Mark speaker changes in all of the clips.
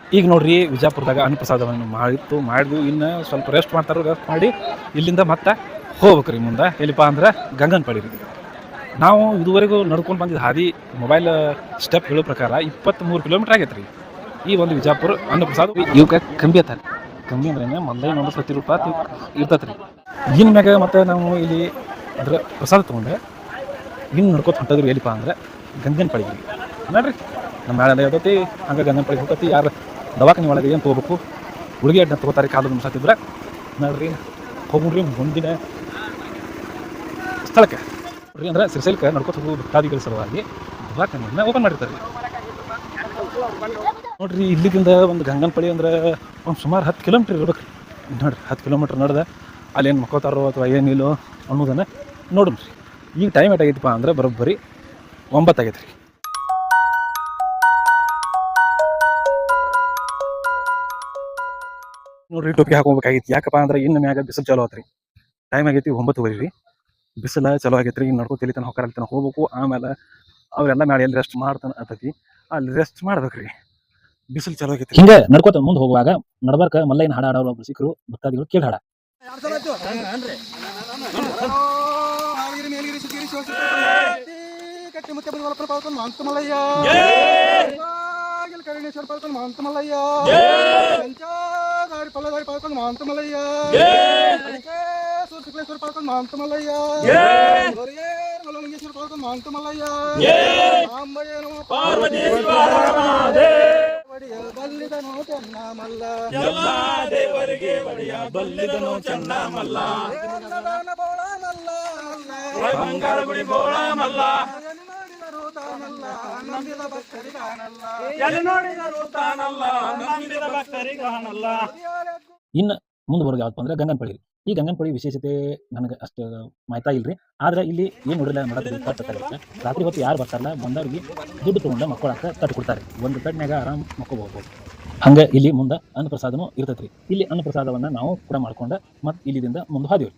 Speaker 1: ಈಗ ನೋಡ್ರಿ ವಿಜಾಪುರದಾಗ ಅನ್ನಪ್ರಸಾದವನ್ನು ಮಾಡಿತ್ತು, ಮಾಡಿದ್ವು. ಇನ್ನು ಸ್ವಲ್ಪ ರೆಸ್ಟ್ ಮಾಡ್ತಾರೆ ರೆಸ್ಟ್ ಮಾಡಿ ಇಲ್ಲಿಂದ ಮತ್ತೆ ಹೋಗ್ಬೇಕ್ರಿ ಮುಂದೆ. ಎಲ್ಲಿಪ್ಪ ಅಂದ್ರೆ ಗಂಗನಪಳ್ಳಿ ರೀ ನಾವು ಇದುವರೆಗೂ ನಡ್ಕೊಂಡು ಬಂದಿದ್ದ ಹಾದಿ ಮೊಬೈಲ್ ಸ್ಟೆಪ್ ಹೇಳೋ ಪ್ರಕಾರ ಇಪ್ಪತ್ತ್ಮೂರು ಕಿಲೋಮೀಟ್ರ್ ಆಗೈತೆ ರೀ ಈ ಒಂದು ವಿಜಾಪುರ ಅನ್ನಪ್ರಸಾದ ಇವಕ್ಕೆ ಕಂಬಿ ಅತ್ತಾರ ಕಂಬಿ ಅಂದ್ರೆ ಮೊದಲೇ ಒಂದು ಸತಿ ರೂಪಾಯಿ ಇರ್ತೈತೆ ರೀ ಮ್ಯಾಗ ಮತ್ತೆ ನಾವು ಇಲ್ಲಿ ಅಂದ್ರೆ ಪ್ರಸಾದ ತೊಗೊಂಡೆ. ಇನ್ನು ನಡ್ಕೊತ ಹೊಂಟದ್ರಿ ಎಲ್ಲಿಪ್ಪ ಅಂದ್ರೆ ಗಂಗನಪಳ್ಳಿ ರೀ ನೋಡ್ರಿ ನಮ್ಮ ಮೇಳೆ ಇರ್ತೈತಿ. ಹಂಗೆ ಗಂಗನಪಳ್ಳಿ ಹೋಗ್ತೈತಿ. ಯಾರು ದವಾಖಾನೆ ಒಳಗೆ ಏನು ತೊಗೋಬೇಕು? ಹುಡುಗಿ ಅಡ್ಡ ತೊಗೋತಾರೆ, ಕಾಲು ಮುಸಾತಿದ್ರೆ ನೋಡ್ರಿ, ಹೋಗ್ಬಿಡ್ರಿ ಮುಂದಿನ ಸ್ಥಳಕ್ಕೆ. ರೀ ಅಂದ್ರೆ ಸಿರ್ಸೈಲ್ಕ ನಡ್ಕೊತ ಹೋಗೋ ಭಕ್ತಾದಿಗಳ ಸಲುವಾಗಿ ದವಾಖಾನೆಯನ್ನ ಓಪನ್ ಮಾಡಿರ್ತಾರೆ. ನೋಡ್ರಿ ಇಲ್ಲಿದಿಂದ ಒಂದು ಗಂಗನಪಳ್ಳಿ ಅಂದ್ರೆ ಒಂದು ಸುಮಾರು ಹತ್ತು ಕಿಲೋಮೀಟ್ರ್ ಇರ್ಬೇಕು ನೋಡ್ರಿ, ಹತ್ತು ಕಿಲೋಮೀಟ್ರ್ ನಡೆದ. ಅಲ್ಲೇನು ಮಕ್ಕೋತಾರೋ ಅಥವಾ ಏನಿಲ್ಲೋ ಅನ್ನೋದನ್ನು ನೋಡೋಣ ರೀ ಈಗ ಟೈಮ್ ಏಟಾಗೈತಪ್ಪ ಅಂದ್ರೆ ಬರೋಬ್ಬರಿ ಒಂಬತ್ತಾಗೈತೆ ರೀ ನೋಡ್ರಿ ಟೋಪಿ ಹಾಕೋಬೇಕಾಗಿತ್ತು ಯಾಕಪ್ಪ ಅಂದ್ರೆ ಇನ್ನು ಮ್ಯಾಗ ಬಿಸಿಲು ಚಲೋ ಆತ್ರಿ. ಟೈಮ್ ಆಗೈತಿ ಒಂಬತ್ತುವರೆ ರೀ ಬಿಸಿಲು ಚಲೋ ಆಗೈತ್ರಿ. ರೀ ಇನ್ನು ನಡ್ಕೊ ತಲಿತನ ತನಕ ಹೋಗ್ಬೇಕು. ಆಮೇಲೆ ಅವರೆಲ್ಲ ಮಾಡಿ ಎಲ್ಲಿ ರೆಸ್ಟ್ ಮಾಡ್ತಾನೆ ಆತೈತಿ ಅಲ್ಲಿ ರೆಸ್ಟ್ ಮಾಡ್ಬೇಕ್ರಿ. ಬಿಸಿಲು ಚಲೋ ಆಗೈತಿ ಹಿಂಗೆ ನಡ್ಕೋತ ಮುಂದೆ ಹೋಗುವಾಗ ನಡ್ಬಾರ್ಕ ಮಲ್ಲೈನ ಹಾಡ ಹಾಡೋರು ಒಬ್ರು ಸಿಕ್ಕರು ಭಕ್ತಾದಿಗಳು ಕೇಳಿ ಹಾಡ.
Speaker 2: ಕಟ್ಟಿ ಮಾಂತ ಕರುಣೇಶ್ವರ ಪಾಲ್ಕೊಂಡು ಮಾಂತ ಮಲ್ಲಯ್ಯ ದಾರಿ ಪಲ್ಲ ದಾರಿ ಪಾಲ್ಕೊಂಡು ಮಾಂತ ಮಲ್ಲಯ್ಯ ಸೂರ್ ಶುಕ್ಲೇಶ್ವರ ಪಾಲ್ಕೊಂಡು ಮಾಂತ ಮಲ್ಲಯ್ಯ ಹೊರಗೇರ್ ಮಲ್ಲಲಿಂಗೇಶ್ವರ ಪಾಲ್ಕೊಂಡು ಮಾಂತ ಮಲ್ಲಯ್ಯ ಅಂಬಯ್ಯ ನಮೋ ಪಾರ್ವತಿ ಒಡೆಯ ಬಲ್ಲಿದನು ಚೆನ್ನ ಮಲ್ಲ
Speaker 1: ಬಲ್ಲಿದನು ಚೆನ್ನ ಮಲ್ಲ
Speaker 2: ದೇವರದಾನ ಬೋಳ ಮಲ್ಲ
Speaker 1: ಬಂಗಾರ ಗುಡಿ ಬೋಳ ಮಲ್ಲ
Speaker 2: ಎಲ್ಲಿ ನೋಡಿದರೂ ತಾನಲ್ಲ ನಂಬಿದ ಭಕ್ತರಿ ಕಾಣಲ್ಲ.
Speaker 1: ಎಲ್ಲಿ ನೋಡಿದರು ತಾನಲ್ಲ ನಂಬಿದ ಭಕ್ತರಿ ಕಾಣಲ್ಲ. ಇನ್ನು ಮುಂದೆ ಬರೋದು ಯಾವತ್ತು ಅಂದ್ರೆ ಗಂಗನಪಳ್ಳಿ. ರೀ. ಈ ಗಂಗನಪಳ್ಳಿ ವಿಶೇಷತೆ ನನಗೆ ಅಷ್ಟು ಮಾಹಿತಿ ಇಲ್ರಿ. ಆದ್ರೆ ಇಲ್ಲಿ ಏನು ನೋಡಿಲ್ಲ ಮಾಡೋದು ಕಟ್ಟಾಗುತ್ತೆ ರಾತ್ರಿ ಹೊತ್ತು ಯಾರು ಬರ್ತಾರಲ್ಲ ಬಂದವ್ರಿಗೆ ದುಡ್ಡು ತೊಗೊಂಡು ಮಕ್ಕಳಾಕ ತಟ್ಟು ಕೊಡ್ತಾರೆ ಒಂದು ತಟ್ನಾಗ ಆರಾಮ್ ಮಕ್ಕೋಬಹುದು. ಹಂಗ ಇಲ್ಲಿ ಮುಂದೆ ಅನ್ನಪ್ರಸಾದನೂ ಇರ್ತೈತ್ರಿ. ರೀ ಇಲ್ಲಿ ಅನ್ನಪ್ರಸಾದವನ್ನ ನಾವು ಕೂಡ ಮಾಡ್ಕೊಂಡು ಮತ್ತೆ ಇಲ್ಲಿದಿಂದ ಮುಂದೆ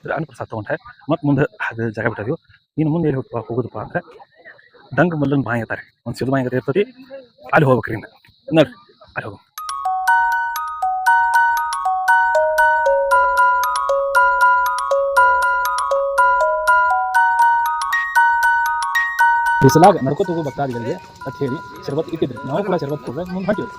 Speaker 1: ಹೋದಿವಿ ಅನ್ನಪ್ರಸಾದ ತೊಗೊಂಡ್ರೆ ಮತ್ತು ಮುಂದೆ ಅದು ಜಾಗ ಬಿಟ್ಟಿದ್ವಿ. ಇನ್ನು ಮುಂದೆ ಎಲ್ಲಿ ಹೋಗ್ತಾ ಹೋಗೋದಪ್ಪ ಅಂದ್ರೆ ದಂಗ ಮಲ್ಲನ್ ಬಾಯಿ ಒಂದು ಸಿದ್ದು ಬಾಯಿ ಇರ್ತೈತಿ, ಅಲ್ಲಿ ಹೋಗ್ಬೇಕ್ರಿ ಇನ್ನು ನೋಡ್ರಿ, ಅಲ್ಲಿ ಹೋಗು. ಬಿಸಿಲಾಗ ನಡ್ಕೋತ ಹೋಗೋ ಭಕ್ತಾದಿಗಳಿಗೆ ಅಂತ ಹೇಳಿ ಶರ್ಬತ್ ಇಟ್ಟಿದ್ರು. ನಾವು ಕೂಡ ಶರ್ಬತ್ ಕೊಡ್ಬೇಕು ಮುಂದೆ ಹೊಂಟಿವಿ